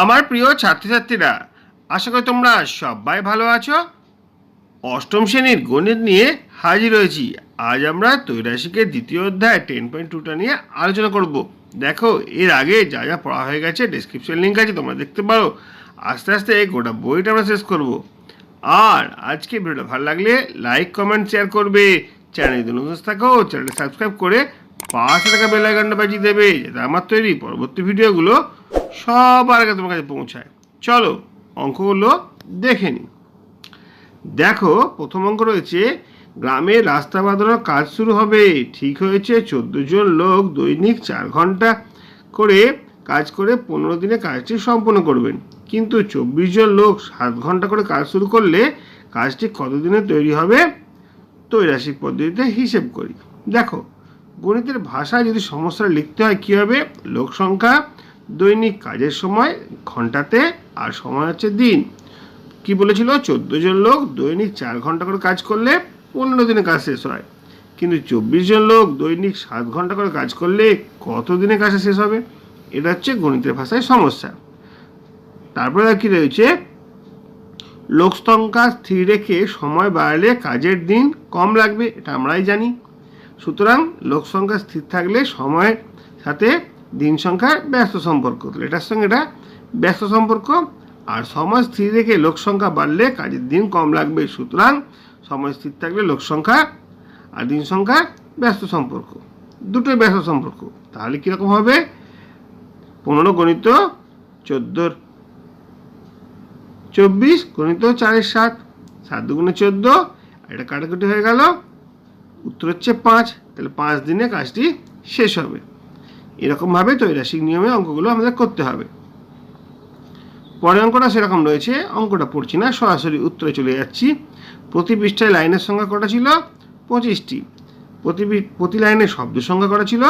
আমার প্রিয় ছাত্রছাত্রীরা, আশা করি তোমরা সবাই ভালো আছো। অষ্টম শ্রেণির গণিত নিয়ে হাজির হয়েছি। আজ আমরা তৈরাশিকের দ্বিতীয় অধ্যায় টেন পয়েন্ট টুটা নিয়ে আলোচনা করব। দেখো, এর আগে যা যা পড়া হয়ে গেছে ডিসক্রিপশন লিঙ্ক আছে, তোমরা দেখতে পারো। আস্তে আস্তে এই গোটা বইটা আমরা শেষ করব। আর আজকে ভিডিওটা ভালো লাগলে লাইক কমেন্ট শেয়ার করবে। চ্যানেল যদি নতুন থাকো চ্যানেলটা সাবস্ক্রাইব করে পাশে থাকা বেল আইকনটা বাজিয়ে দেবে, যাতে আমার তৈরি পরবর্তী ভিডিওগুলো সবার আগে তোমার কাছে পৌঁছায়। চলো, অঙ্কগুলো দেখে নিই। দেখো, প্রথম অঙ্ক রয়েছে, গ্রামে রাস্তা বাঁধানোর কাজ শুরু হবে। ঠিক হয়েছে, চোদ্দ জন লোক দৈনিক চার ঘণ্টা করে কাজ করে পনেরো দিনে কাজটি সম্পন্ন করবেন। কিন্তু চব্বিশ জন লোক সাত ঘণ্টা করে কাজ শুরু করলে কাজটি কতদিনে তৈরি হবে? তৈরাসিক পদ্ধতিতে হিসেব করি। দেখো, গণিতের ভাষায় যদি সমস্যাটা লিখতে হয়, কী হবে? লোক সংখ্যা দৈনিক কাজের সময়, ঘন্টাতে, আর সময় হচ্ছে দিন। কি বলেছিল? চোদ্দ জন লোক দৈনিক চার ঘণ্টা করে কাজ করলে পনেরো দিনে কাজ শেষ হয়। কিন্তু চব্বিশ জন লোক দৈনিক সাত ঘণ্টা করে কাজ করলে কত দিনে কাজটা শেষ হবে? এটা হচ্ছে গণিতের ভাষায় সমস্যা। তারপরে কি রয়েছে? লোক সংখ্যা স্থির রেখে সময় বাড়ালে কাজের দিন কম লাগবে, এটা আমরাই জানি। সুতরাং লোক সংখ্যা স্থির থাকলে সময়ের সাথে দিন সংখ্যার ব্যস্ত সম্পর্ক। এটার সঙ্গে এটা ব্যস্ত সম্পর্ক। আর সময় স্থির রেখে লোক সংখ্যা বাড়লে কাজের দিন কম লাগবে। সুতরাং সময় স্থির থাকলে লোক সংখ্যা আর দিন সংখ্যা ব্যস্ত সম্পর্ক। দুটোই ব্যস্ত সম্পর্ক। তাহলে কীরকম হবে? পনেরো গণিত চোদ্দোর চব্বিশ গণিত চারের সাত। সাত দুগুণে চোদ্দ। এটা কাটাকুটি হয়ে গেল। উত্তর হচ্ছে পাঁচ। তাহলে পাঁচ দিনে কাজটি শেষ হবে। এরকমভাবে তৈরাসিক নিয়মে অঙ্কগুলো আমাদের করতে হবে। পরের অঙ্কটা সেরকম রয়েছে, অঙ্কটা পড়ছি না, সরাসরি উত্তরে চলে যাচ্ছি। প্রতি পৃষ্ঠায় লাইনের সংখ্যা কটা ছিল? পঁচিশটি। প্রতি প্রতি লাইনে শব্দ সংখ্যা কটা ছিল?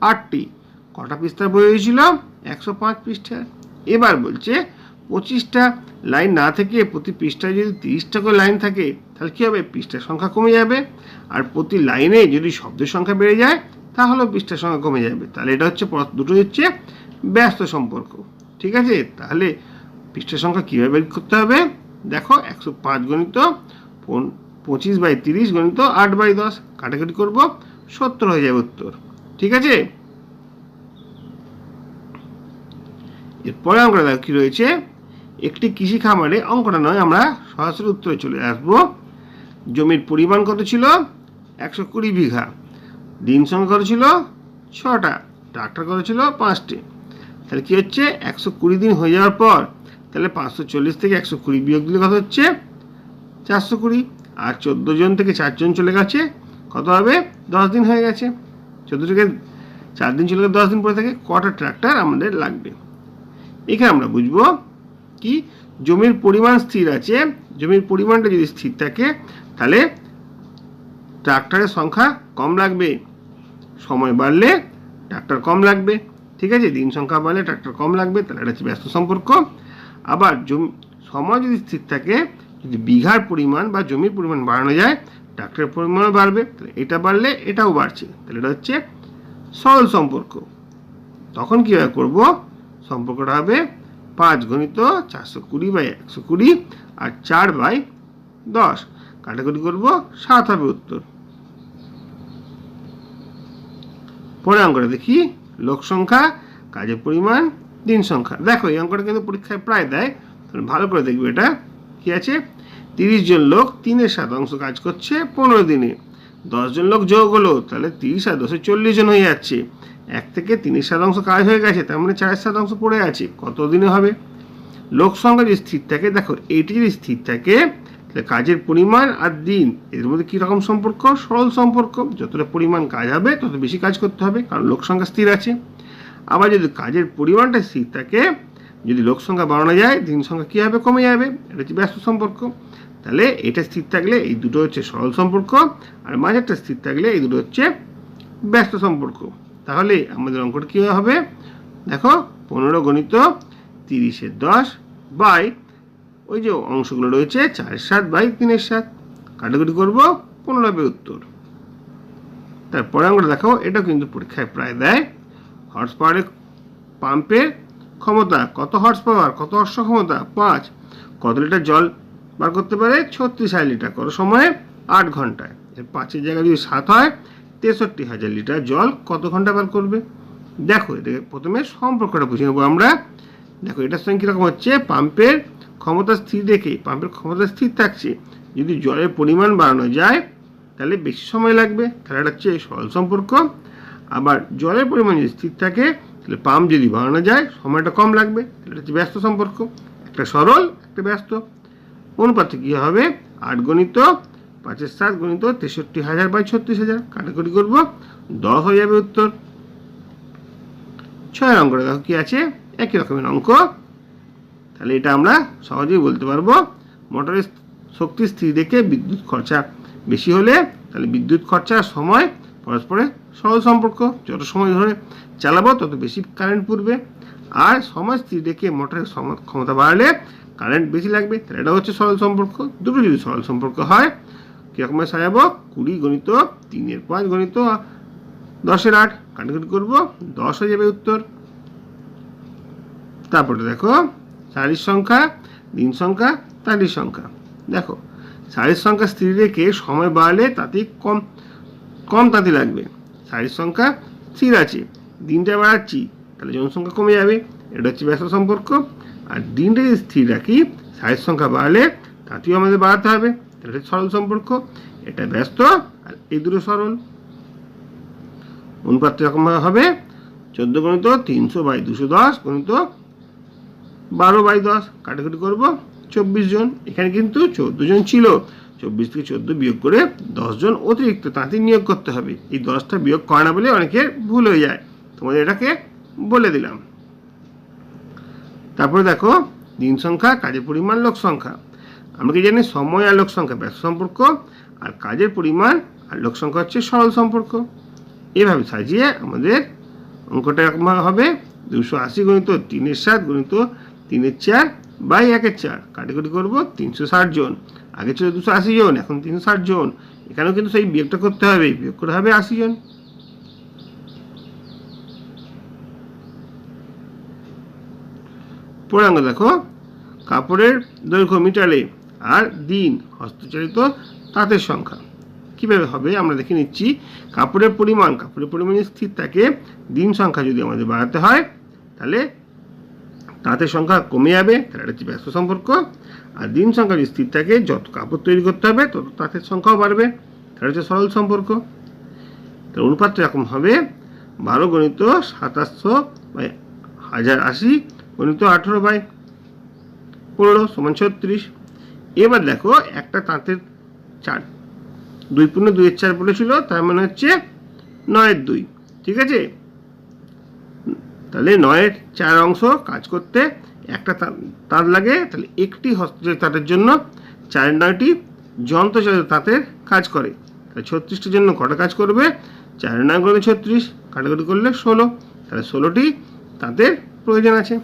আটটি। কটা পৃষ্ঠা বই হয়েছিল? একশো পাঁচ পৃষ্ঠা এবার বলছে, পঁচিশটা লাইন না থেকে প্রতি পৃষ্ঠায় যদি তিরিশটা করে লাইন থাকে, তাহলে কী হবে? পৃষ্ঠার সংখ্যা কমে যাবে। আর প্রতি লাইনে যদি শব্দের সংখ্যা বেড়ে যায় তাহলেও পৃষ্ঠার সংখ্যা কমে যাবে। তাহলে এটা হচ্ছে পর- দুটো হচ্ছে ব্যস্ত সম্পর্ক। ঠিক আছে? তাহলে পৃষ্ঠার সংখ্যা কীভাবে করতে হবে? দেখো, একশো পাঁচ গণিত পঁচিশ বাই তিরিশ গণিত আট বাই দশ। কাটাকাটি করব, সত্তর হয়ে যাবে উত্তর। ঠিক আছে? এরপরে দেখো কী রয়েছে? একটি কৃষি খামারে অঙ্কটা নয়, আমরা সরাসরি উত্তরে চলে আসব। জমির পরিমাণ কত ছিল? একশো কুড়ি বিঘা। দিন সংখ্যা ছিল? ছটা। ট্রাক্টর কত ছিল পাঁচটি। তাহলে কী হচ্ছে? একশো কুড়ি দিন হয়ে যাওয়ার পর, তাহলে পাঁচশো চল্লিশ থেকে একশো কুড়ি বিয়োগ দিলে কত হচ্ছে? চারশো কুড়ি। আর চোদ্দ জন থেকে চারজন চলে গেছে, কত হবে? দশ দিন হয়ে গেছে। চোদ্দ থেকে চার দিন চলে গেলে দশ দিন পরে থাকে, কটা ট্রাক্টর আমাদের লাগবে? এখানে আমরা বুঝব কি? জমির পরিমাণ স্থির আছে। জমির পরিমাণটা যদি স্থির থাকে, তাহলে ট্রাক্টরের সংখ্যা কম লাগবে। সময় বাড়লে ট্রাক্টর কম লাগবে। ঠিক আছে? দিন সংখ্যা বাড়লে ট্রাক্টর কম লাগবে, তাহলে এটা হচ্ছে ব্যস্ত সম্পর্ক। আবার জমি সময় যদি স্থির থাকে, যদি বিঘার পরিমাণ বা জমির পরিমাণ বাড়ানো যায়, ট্রাক্টরের পরিমাণও বাড়বে, তাহলে এটা বাড়লে এটাও বাড়ছে। তাহলে এটা হচ্ছে সরল সম্পর্ক। তখন কীভাবে করব। সম্পর্কটা হবে পাঁচ গণিত চারশো কুড়ি বাই একশো কুড়ি আর চার বাই দশ। কাটাকুটি করব, সাত হবে উত্তর। পরে অঙ্কটা দেখি। লোক সংখ্যা, কাজের পরিমাণ, দিন সংখ্যা। দেখো, এই অঙ্কটা কিন্তু পরীক্ষায় প্রায় দেয়। তাহলে ভালো করে দেখবে এটা। কি আছে? তিরিশ জন লোক তিনের শতাংশ কাজ করছে পনেরো দিনে। দশজন লোক যোগ হলো, তাহলে তিরিশ আর দশে চল্লিশ জন হয়ে যাচ্ছে। এক থেকে তিনের শতাংশ কাজ হয়ে গেছে, তার মানে চার শতাংশ পড়ে আছে। কত দিনে হবে? লোক সংখ্যা যদি স্থির থাকে, দেখো, এইটি যদি স্থির থাকে কাজের পরিমাণ আর দিন এর মধ্যে কীরকম সম্পর্ক? সরল সম্পর্ক। যতটা পরিমাণ কাজ হবে, তত বেশি কাজ করতে হবে, কারণ লোক সংখ্যা স্থির আছে। আবার যদি কাজের পরিমাণটা স্থির থাকে, যদি লোক সংখ্যা বাড়ানো যায়, দিন সংখ্যা কী হবে কমে যাবে? এটা হচ্ছে ব্যস্ত সম্পর্ক। তাহলে এটা স্থির থাকলে এই দুটো হচ্ছে সরল সম্পর্ক, আর মাঝেরটা স্থির থাকলে এই দুটো হচ্ছে ব্যস্ত সম্পর্ক। তাহলে আমাদের অঙ্কটা কী হবে? দেখো, পনেরো গণিত তিরিশের দশ বাই ওই যে অংশগুলো রয়েছে চারের সাত বাই তিনের সাত। কাটাকুটি করব, পনেরো হবে উত্তর। তারপরে আমরা দেখাবো, এটা কিন্তু পরীক্ষায় প্রায় দেয়। হর্স পাওয়ারের পাম্পের ক্ষমতা, কত হর্স পাওয়ার কত অশ্ব ক্ষমতা? পাঁচ। কত লিটার জল বার করতে পারে? ছত্রিশ হাজার লিটার। কত সময়ে আট ঘন্টায়। এর পাঁচের জায়গায় যদি সাত হয়, তেষট্টি হাজার লিটার জল কত ঘণ্টা বার করবে? দেখো, এটাকে প্রথমে সম্পর্কটা বুঝে নেব আমরা। দেখো, এটার সঙ্গে কীরকম হচ্ছে? পাম্পের ক্ষমতা স্থির রেখে পাম্পের ক্ষমতা স্থির থাকছে, যদি জলের পরিমাণ বাড়ানো যায়, তাহলে বেশি সময় লাগবে। তাহলে এটা হচ্ছে সরল সম্পর্ক। আবার জলের পরিমাণ যদি স্থির থাকে, তাহলে পাম্প যদি বাড়ানো যায়, সময়টা কম লাগবে। এটা হচ্ছে ব্যস্ত সম্পর্ক। একটা সরল, একটা ব্যস্ত। অনুপাতে কী হবে? আট গণিত পাঁচের সাত গণিত তেষট্টি হাজার বাই ছত্রিশ হাজার। কাটাকুটি করব। দশ হয়ে যাবে উত্তর। ছয় অঙ্কটা দেখো কী আছে? একই রকমের অঙ্ক। তাহলে এটা আমরা সহজেই বলতে পারব, মোটরের শক্তি স্থির রেখে বিদ্যুৎ খরচা বেশি হলে তাহলে বিদ্যুৎ খরচার সময় পরস্পরের সরল সম্পর্ক, যত সময় ধরে চালাবো তত বেশি কারেন্ট পুড়বে। আর সময় স্থির রেখে মোটরের ক্ষমতা বাড়লে কারেন্ট বেশি লাগবে, তাহলে এটা হচ্ছে সরল সম্পর্ক। দুটো যদি সরল সম্পর্ক হয় কীরকমভাবে সাজাবো? কুড়ি গণিত তিনের পাঁচ গণিত দশের আট, কাটাকুটি করব, দশ হয়ে যাবে উত্তর। তারপরে দেখো। শাড়ির সংখ্যা দিন সংখ্যা তারির সংখ্যা। দেখো শাড়ির সংখ্যা স্থির রেখে সময় বাড়লে তাতে কম কম তাঁতি লাগবে। শাড়ির সংখ্যা স্থির আছে দিনটা বাড়াচ্ছি, তাহলে জনসংখ্যা কমে যাবে। এটা হচ্ছে ব্যস্ত সম্পর্ক। আর দিনটা যদি স্থির রাখি শাড়ির সংখ্যা বাড়লে তাতেও আমাদের বাড়াতে হবে। তাহলে সরল সম্পর্ক। এটা ব্যস্ত, আর এই দুটো সরল। অনুপাত এরকমভাবে হবে। চোদ্দ গণিত তিনশো বাই দুশো দশ গণিত বারো বাই দশ কাটাকুটি করব, চব্বিশ জন। এখানে কিন্তু চোদ্দ জন ছিল। চব্বিশ থেকে চোদ্দ বিয়োগ করে দশজন অতিরিক্ত তাঁতি নিয়োগ করতে হবে। এই দশটা বিয়োগ করে না বলে অনেকের ভুল হয়ে যায়। তোমাদের এটাকে বলে দিলাম। তারপরে দেখো, দিন সংখ্যা, কাজের পরিমাণ, লোক সংখ্যা। আমরা কি জানি? সময় আর লোক সংখ্যা, ব্যস্ত সম্পর্ক। আর কাজের পরিমাণ আর লোক সংখ্যা হচ্ছে সরল সম্পর্ক। এভাবে সাজিয়ে আমাদের অঙ্কটা হবে। দুশো আশি গণিত তিনের সাত গণিত তিনের চার বাই একের চার। কাটাকুটি করব তিনশো ষাট জন। আগে ছিল দুশো আশি জন, এখন তিনশো ষাট জন। এখানেও কিন্তু সেই বিয়োগটা করতে হবে, বিয়োগ করে হবে আশি জন। পরে অঙ্ক দেখো, কাপড়ের দৈর্ঘ্য মিটারে আর দিন হস্তচালিত তাঁতের সংখ্যা। কীভাবে হবে? আমরা দেখে নিচ্ছি। কাপড়ের পরিমাণ কাপড়ের পরিমাণ স্থির থাকে দিন সংখ্যা যদি আমাদের বাড়াতে হয়, তাহলে তাঁতের সংখ্যা কমে যাবে, তাহলে এটা হচ্ছে ব্যস্ত সম্পর্ক। আর দিন সংখ্যা যদি স্থির থাকে, যত কাপড় তৈরি করতে হবে, তত তাঁতের সংখ্যাও বাড়বে, তাহলে হচ্ছে সরল সম্পর্ক। তাহলে অনুপাতটা এরকম হবে, বারো গণিত সাতাশশো বাই হাজার আশি গণিত আঠেরো বাই পনেরো সমান ছত্রিশ। এবার দেখো, একটা তাঁতের চার, দুই পূর্ণ দুইয়ের চার বলেছিল তার মানে হচ্ছে নয়ের দুই, ঠিক আছে? তাহলে নয়ের চার অংশ কাজ করতে একটা তার লাগে, তাহলে একটি হস্তচালিত তাঁতের জন্য চার নয়টি যন্ত্রচালিত তাঁতের কাজ করে। তাহলে ছত্রিশটির জন্য কটা কাজ করবে? চার নয় করে ছত্রিশ, কাটাকুটি করলে ষোলো। তাহলে ষোলোটি তাঁতের প্রয়োজন আছে।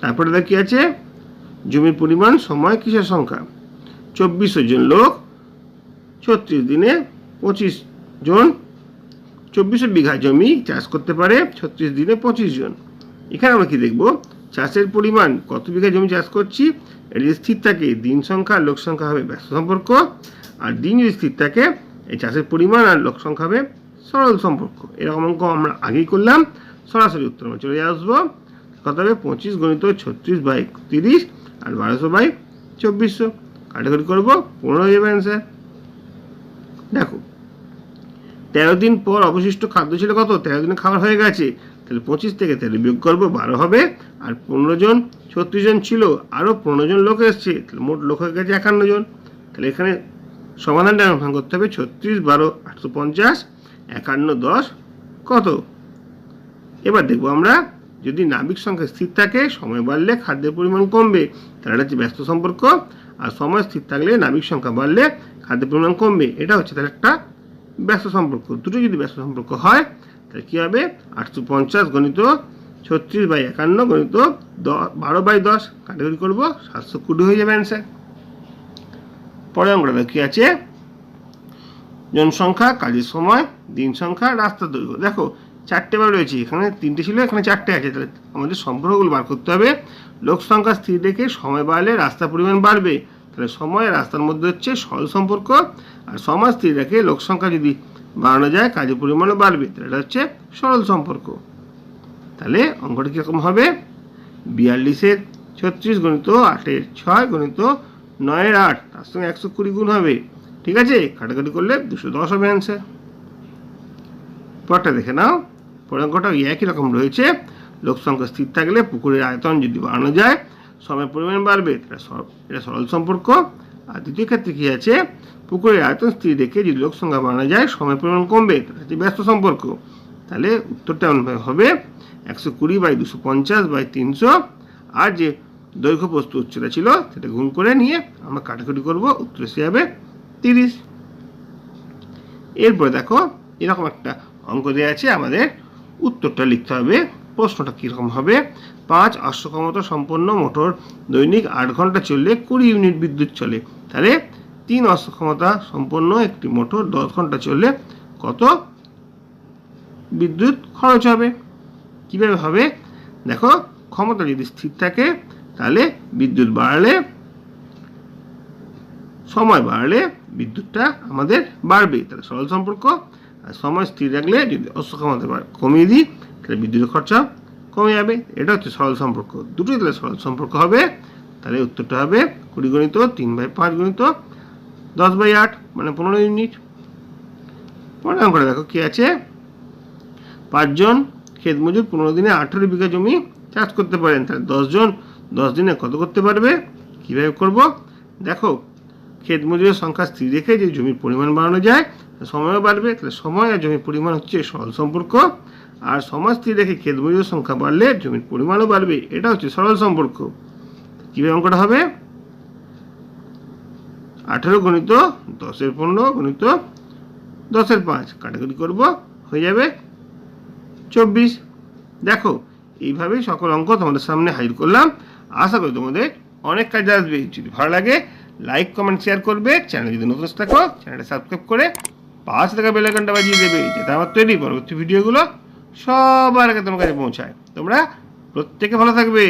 তারপরে দেখি আছে, জমির পরিমাণ, সময়, কিসের সংখ্যা? চব্বিশ জন লোক, ছত্রিশ দিনে পঁচিশ জন চব্বিশশো বিঘা জমি চাষ করতে পারে ছত্রিশ দিনে পঁচিশ জন। এখানে আমরা কি দেখব? চাষের পরিমাণ, কত বিঘা জমি চাষ করছি এটা স্থির থাকে দিন সংখ্যা, লোক সংখ্যা হবে ব্যস্ত সম্পর্ক, আর দিন যদি স্থির থাকে, এই চাষের পরিমাণ আর লোক সংখ্যা হবে সরল সম্পর্ক। এরকম অঙ্ক আমরা আগেই করলাম, সরাসরি উত্তর আমরা চলে আসব। কত হবে? পঁচিশ গণিত ছত্রিশ বাই তিরিশ আর বারোশো বাই চব্বিশশো। কাটাকুটি করব, পনেরো যাবে অ্যান্সার দেখো তেরো দিন পর অবশিষ্ট খাদ্য ছিল কত? তেরো দিনে খাবার হয়ে গেছে। তাহলে পঁচিশ থেকে তেরো বিয়োগ করব বারো হবে, আর পনেরো জন, ছত্রিশ জন ছিল আরও পনেরো জন লোক এসছে। তাহলে মোট লোক হয়ে গেছে একান্ন জন। তাহলে এখানে সমাধানটা অনুসরণ করতে হবে, ছত্রিশ, বারো, আটশো পঞ্চাশ, একান্ন, দশ, কত? এবার দেখব আমরা, যদি নাবিক সংখ্যা স্থির থাকে, সময় বাড়লে খাদ্যের পরিমাণ কমবে, তাহলে এটা হচ্ছে ব্যস্ত সম্পর্ক, আর সময় স্থির থাকলে নাবিক সংখ্যা বাড়লে খাদ্যের পরিমাণ কমবে, এটা হচ্ছে তাহলে একটা ব্যস্ত সম্পর্ক, দুটো যদি ব্যস্ত সম্পর্ক হয়, তাহলে কী হবে? আটশো পঞ্চাশ গণিত ছত্রিশ বাই একান্ন গণিত বারো বাই দশ কাটাকুটি করব, সাতশো কুড়ি হয়ে যাবে অ্যান্সার পরে অঙ্কটা কী আছে? জনসংখ্যা, কাজের সময়, দিন সংখ্যা রাস্তা দৈর্ঘ্য। দেখো, চারটে বার রয়েছে, এখানে তিনটে ছিল, এখানে চারটে আছে, তাহলে আমাদের সম্পর্কগুলো বার করতে হবে। লোক সংখ্যা স্থির রেখে সময় বাড়লে রাস্তার পরিমাণ বাড়বে, তাহলে সময় রাস্তার মধ্যে হচ্ছে সরল সম্পর্ক। আর সময় স্থির রেখে লোক সংখ্যা যদি বাড়ানো যায়, কাজের পরিমাণও বাড়বে। তাহলে এটা হচ্ছে সরল সম্পর্ক। তাহলে অঙ্কটা কীরকম হবে? বিয়াল্লিশের ছত্রিশ গণিত আটের ছয় গণিত নয়ের আট, তার সঙ্গে একশো কুড়ি গুণ হবে। ঠিক আছে? কাটাকাটি করলে দুশো দশ হবে অ্যান্সার পরটা দেখে নাও। পরের অঙ্কটা ওই একই রকম রয়েছে। লোক সংখ্যা স্থির থাকলে পুকুরের আয়তন যদি বাড়ানো যায়, সময়ের পরিমাণ বাড়বে এটা সরল সম্পর্ক। আর দ্বিতীয় ক্ষেত্রে কী আছে? পুকুরের আয়তন স্থির রেখে যদি লোক সংখ্যা বাড়ানো যায়, সময়ের পরিমাণ কমবে হচ্ছে ব্যস্ত সম্পর্ক। তাহলে উত্তরটা এমনভাবে হবে একশো কুড়ি বাই দুশো পঞ্চাশ বাই তিনশো। আর যে দৈর্ঘ্য প্রস্তু উচ্চতা ছিল, সেটা গুণ করে নিয়ে আমরা কাটাকুটি করব, উত্তর এসে যাবে তিরিশ। এরপরে দেখো, এরকম একটা অঙ্ক দেওয়া আছে, আমাদের উত্তরটা লিখতে হবে, প্রশ্নটা কীরকম হবে? পাঁচ অশ্ব ক্ষমতা সম্পন্ন মোটর দৈনিক আট ঘণ্টা চললে কুড়ি ইউনিট বিদ্যুৎ চলে। তাহলে তিন অশ্ব ক্ষমতা সম্পন্ন একটি মোটর দশ ঘণ্টা চললে কত? বিদ্যুৎ খরচ হবে। কীভাবে হবে? দেখো, ক্ষমতা যদি স্থির থাকে, তাহলে বিদ্যুৎ বাড়ালে, সময় বাড়লে বিদ্যুৎটা আমাদের বাড়বে তাহলে সরল সম্পর্ক। আর সময় স্থির রাখলে যদি অসক্ষমতা কমিয়ে দিই, তাহলে বিদ্যুতের খরচা কমে যাবে। এটা হচ্ছে সরল সম্পর্ক। দুটোই তাহলে সরল সম্পর্ক হবে। তাহলে উত্তরটা হবে কুড়ি গণিত তিন বাই পাঁচ গণিত দশ বাই আট মানে পনেরো ইউনিট। পনেরো অঙ্কটা দেখো কী আছে। পাঁচজন ক্ষেত মজুর পনেরো দিনে আঠেরো বিঘা জমি চাষ করতে পারেন। তাহলে দশজন দশ দিনে কত করতে পারবে? কীভাবে করব? দেখো, ক্ষেত মজুরের সংখ্যা স্থির রেখে যে জমির পরিমাণ বাড়ানো যায় সময়ও বাড়বে। তাহলে সময় আর জমির পরিমাণ হচ্ছে সরল সম্পর্ক। আর সময় স্থির রেখে ক্ষেত মজুরের সংখ্যা বাড়লে জমির পরিমাণও বাড়বে। এটা হচ্ছে সরল সম্পর্ক। কীভাবে অঙ্কটা হবে? আঠেরো গণিত দশের পনেরো গণিত দশের পাঁচ। কাটাকুটি করব, হয়ে যাবে চব্বিশ। দেখো, এইভাবেই সকল অঙ্ক তোমাদের সামনে হাজির করলাম। আশা করি তোমাদের অনেক কাজে আসবে। যদি ভালো লাগে লাইক কমেন্ট শেয়ার করবে। চ্যানেল যদি নতুন থাকো চ্যানেলটা সাবস্ক্রাইব করে পাঁচ টাকা বেলাইকনটা বাজিয়ে দেবে, যাতে আমার তৈরি পরবর্তী ভিডিওগুলো সবার আগে তোমার কাছে পৌঁছায়। তোমরা প্রত্যেকে ভালো থাকবে।